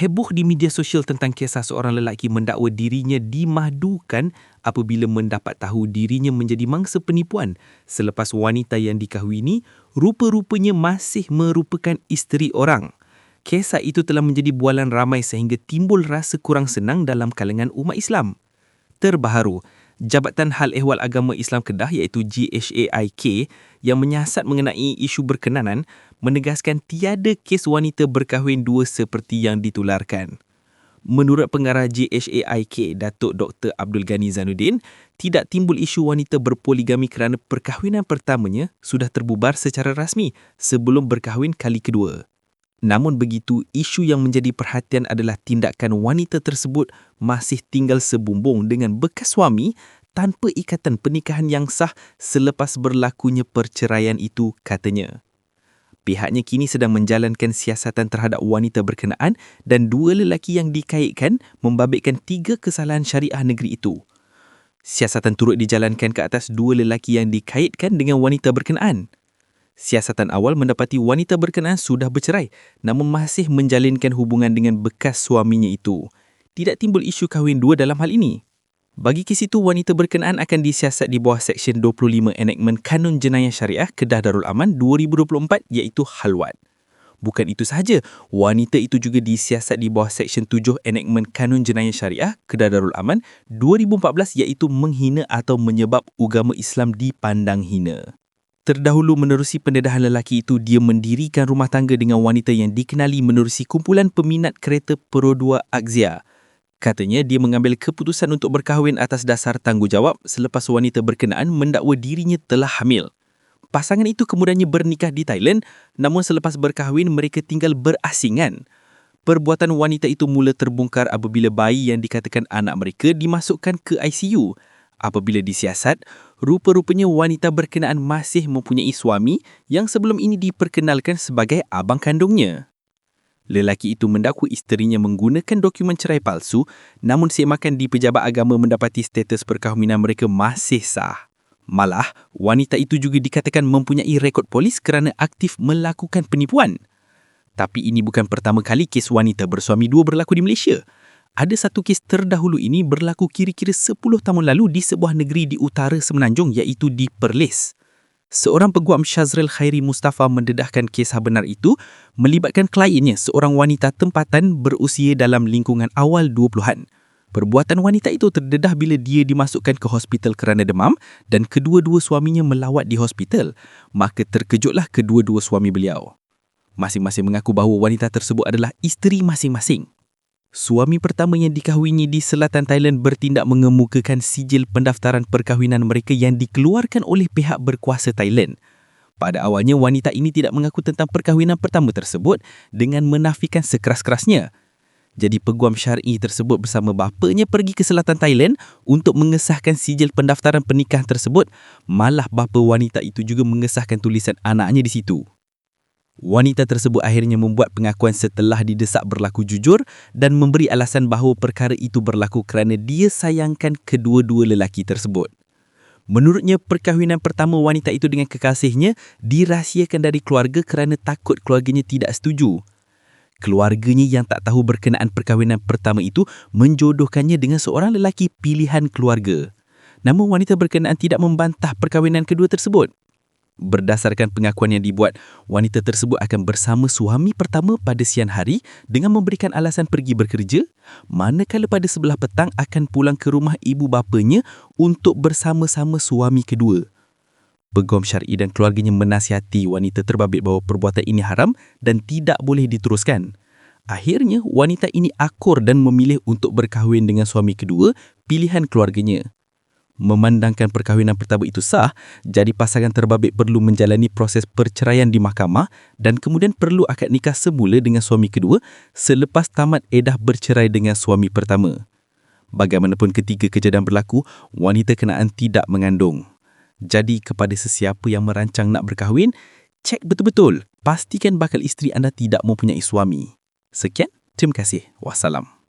Heboh di media sosial tentang kisah seorang lelaki mendakwa dirinya dimahdukan apabila mendapat tahu dirinya menjadi mangsa penipuan selepas wanita yang dikahwini rupa-rupanya masih merupakan isteri orang. Kisah itu telah menjadi bualan ramai sehingga timbul rasa kurang senang dalam kalangan umat Islam. Terbaharu, Jabatan Hal Ehwal Agama Islam Kedah iaitu GHAIK yang menyiasat mengenai isu berkenanan menegaskan tiada kes wanita berkahwin dua seperti yang ditularkan. Menurut pengarah GHAIK, Datuk Dr. Abdul Ghani Zanuddin, tidak timbul isu wanita berpoligami kerana perkahwinan pertamanya sudah terbubar secara rasmi sebelum berkahwin kali kedua. Namun begitu, isu yang menjadi perhatian adalah tindakan wanita tersebut masih tinggal sebumbung dengan bekas suami tanpa ikatan pernikahan yang sah selepas berlakunya perceraian itu, katanya. Pihaknya kini sedang menjalankan siasatan terhadap wanita berkenaan dan dua lelaki yang dikaitkan membabitkan tiga kesalahan syariah negeri itu. Siasatan turut dijalankan ke atas dua lelaki yang dikaitkan dengan wanita berkenaan. Siasatan awal mendapati wanita berkenaan sudah bercerai namun masih menjalinkan hubungan dengan bekas suaminya itu. Tidak timbul isu kahwin dua dalam hal ini. Bagi kes itu, wanita berkenaan akan disiasat di bawah Seksyen 25 Enactment Kanun Jenayah Syariah Kedah Darul Aman 2024 iaitu halwat. Bukan itu sahaja, wanita itu juga disiasat di bawah Seksyen 7 Enactment Kanun Jenayah Syariah Kedah Darul Aman 2014 iaitu menghina atau menyebab agama Islam dipandang hina. Terdahulu menerusi pendedahan lelaki itu, dia mendirikan rumah tangga dengan wanita yang dikenali menerusi kumpulan peminat kereta 2 Axia. Katanya dia mengambil keputusan untuk berkahwin atas dasar tanggungjawab selepas wanita berkenaan mendakwa dirinya telah hamil. Pasangan itu kemudiannya bernikah di Thailand namun selepas berkahwin mereka tinggal berasingan. Perbuatan wanita itu mula terbongkar apabila bayi yang dikatakan anak mereka dimasukkan ke ICU. Apabila disiasat, rupa-rupanya wanita berkenaan masih mempunyai suami yang sebelum ini diperkenalkan sebagai abang kandungnya. Lelaki itu mendakwa isterinya menggunakan dokumen cerai palsu namun semakan di pejabat agama mendapati status perkahwinan mereka masih sah. Malah, wanita itu juga dikatakan mempunyai rekod polis kerana aktif melakukan penipuan. Tapi ini bukan pertama kali kes wanita bersuami dua berlaku di Malaysia. Ada satu kes terdahulu ini berlaku kira-kira 10 tahun lalu di sebuah negeri di utara Semenanjung iaitu di Perlis. Seorang peguam Shazril Khairi Mustafa mendedahkan kisah benar itu melibatkan kliennya seorang wanita tempatan berusia dalam lingkungan awal 20-an. Perbuatan wanita itu terdedah bila dia dimasukkan ke hospital kerana demam dan kedua-dua suaminya melawat di hospital. Maka terkejutlah kedua-dua suami beliau. Masing-masing mengaku bahawa wanita tersebut adalah isteri masing-masing. Suami pertama yang dikahwini di selatan Thailand bertindak mengemukakan sijil pendaftaran perkahwinan mereka yang dikeluarkan oleh pihak berkuasa Thailand. Pada awalnya, wanita ini tidak mengaku tentang perkahwinan pertama tersebut dengan menafikan sekeras-kerasnya. Jadi peguam syar'i tersebut bersama bapanya pergi ke selatan Thailand untuk mengesahkan sijil pendaftaran pernikahan tersebut. Malah bapa wanita itu juga mengesahkan tulisan anaknya di situ. Wanita tersebut akhirnya membuat pengakuan setelah didesak berlaku jujur dan memberi alasan bahawa perkara itu berlaku kerana dia sayangkan kedua-dua lelaki tersebut. Menurutnya, perkahwinan pertama wanita itu dengan kekasihnya dirahsiakan dari keluarga kerana takut keluarganya tidak setuju. Keluarganya yang tak tahu berkenaan perkahwinan pertama itu menjodohkannya dengan seorang lelaki pilihan keluarga. Namun wanita berkenaan tidak membantah perkahwinan kedua tersebut. Berdasarkan pengakuan yang dibuat, wanita tersebut akan bersama suami pertama pada siang hari dengan memberikan alasan pergi bekerja, manakala pada sebelah petang akan pulang ke rumah ibu bapanya untuk bersama-sama suami kedua. Pegom syar'i dan keluarganya menasihati wanita terbabit bahawa perbuatan ini haram dan tidak boleh diteruskan. Akhirnya, wanita ini akur dan memilih untuk berkahwin dengan suami kedua, pilihan keluarganya memandangkan perkahwinan pertama itu sah, jadi pasangan terbabit perlu menjalani proses perceraian di mahkamah dan kemudian perlu akad nikah semula dengan suami kedua selepas tamat edah bercerai dengan suami pertama. Bagaimanapun ketika kejadian berlaku, wanita kenaan tidak mengandung. Jadi kepada sesiapa yang merancang nak berkahwin, cek betul-betul. Pastikan bakal isteri anda tidak mempunyai suami. Sekian, terima kasih. Wassalam.